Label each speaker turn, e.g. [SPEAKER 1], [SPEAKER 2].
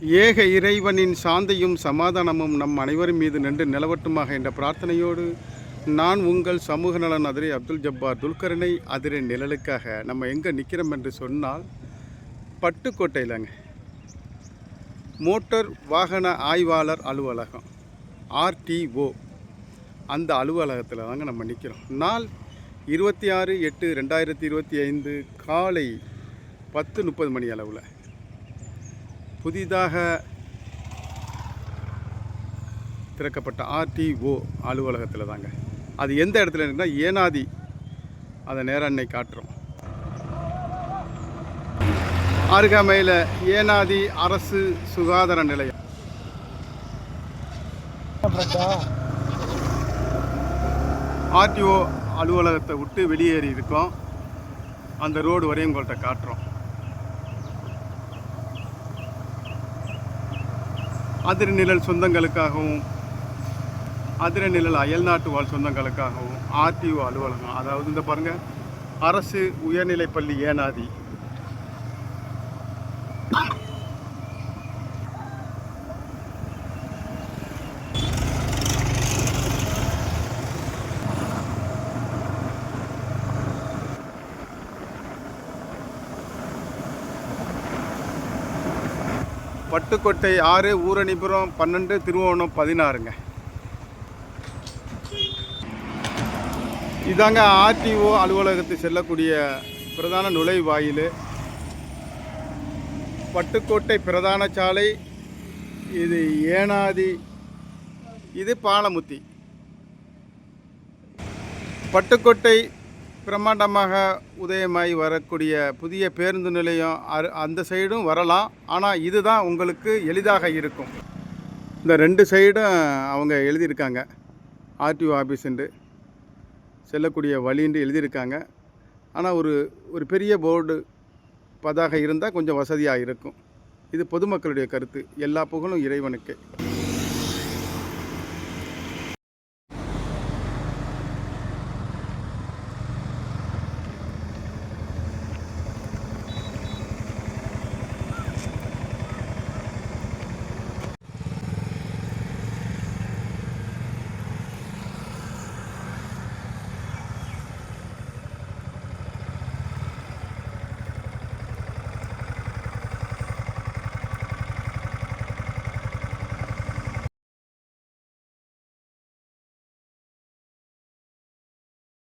[SPEAKER 1] ஏக இறைவனின் சாந்தியும் சமாதானமும் நம் அனைவரும் மீது நின்று நிலவட்டுமாக என்ற பிரார்த்தனையோடு நான் உங்கள் சமூக நலன் அதிரை அப்துல் ஜப்பார் துல்கரனை அதிரை நிழலுக்காக நம்ம எங்கே நிற்கிறோம் என்று சொன்னால் பட்டுக்கோட்டையிலங்க. மோட்டார் வாகன ஆய்வாளர் அலுவலகம் ஆர்டிஓ அந்த அலுவலகத்தில் தாங்க நம்ம நிற்கிறோம் நாள் இருபத்தி ஆறு எட்டு ரெண்டாயிரத்தி இருபத்தி ஐந்து காலை பத்து முப்பது மணி அளவில். புதிதாக திறக்கப்பட்ட ஆர்டிஓ அலுவலகத்தில் தாங்க. அது எந்த இடத்துல இருக்குன்னா ஏனாதி. அதை நேரம் அன்னை காட்டுறோம். அருகாமையில் ஏனாதி அரசு சுகாதார நிலையம். ஆர்டிஓ அலுவலகத்தை விட்டு வெளியேறி இருக்கோம். அந்த ரோடு வரையும் உங்கள்கிட்ட காட்டுறோம். அதிர நிழல் சொந்தங்களுக்காகவும் அதிர நிழல் அயல்நாட்டு வாழ் சொந்தங்களுக்காகவும் ஆர்டிஓ அலுவலகம் அதாவது இந்த பாருங்கள் அரசு உயர்நிலைப்பள்ளி ஏனாதி பட்டுக்கோட்டை ஆறு ஊரணிபுரம் பன்னெண்டு திருவோணம் பதினாறுங்க. இதாங்க ஆர்டிஓ அலுவலகத்துக்கு செல்லக்கூடிய பிரதான நுழைவாயில். பட்டுக்கோட்டை பிரதான சாலை இது ஏனாதி இது பாலமுத்தி. பட்டுக்கோட்டை பிரம்மாண்டமாக உதயமாய் வரக்கூடிய புதிய பேருந்து நிலையம் அந்த சைடும் வரலாம். ஆனால் இதுதான் உங்களுக்கு எளிதாக இருக்கும். இந்த ரெண்டு சைடும் அவங்க எழுதியிருக்காங்க. ஆர்டிஓ ஆஃபீஸுண்டு செல்லக்கூடிய வழின்ட்டு எழுதியிருக்காங்க. ஆனால் ஒரு ஒரு பெரிய போர்டு பதாக இருந்தால் கொஞ்சம் வசதியாக இருக்கும். இது பொதுமக்களுடைய கருத்து. எல்லா புகழும் இறைவனுக்கு.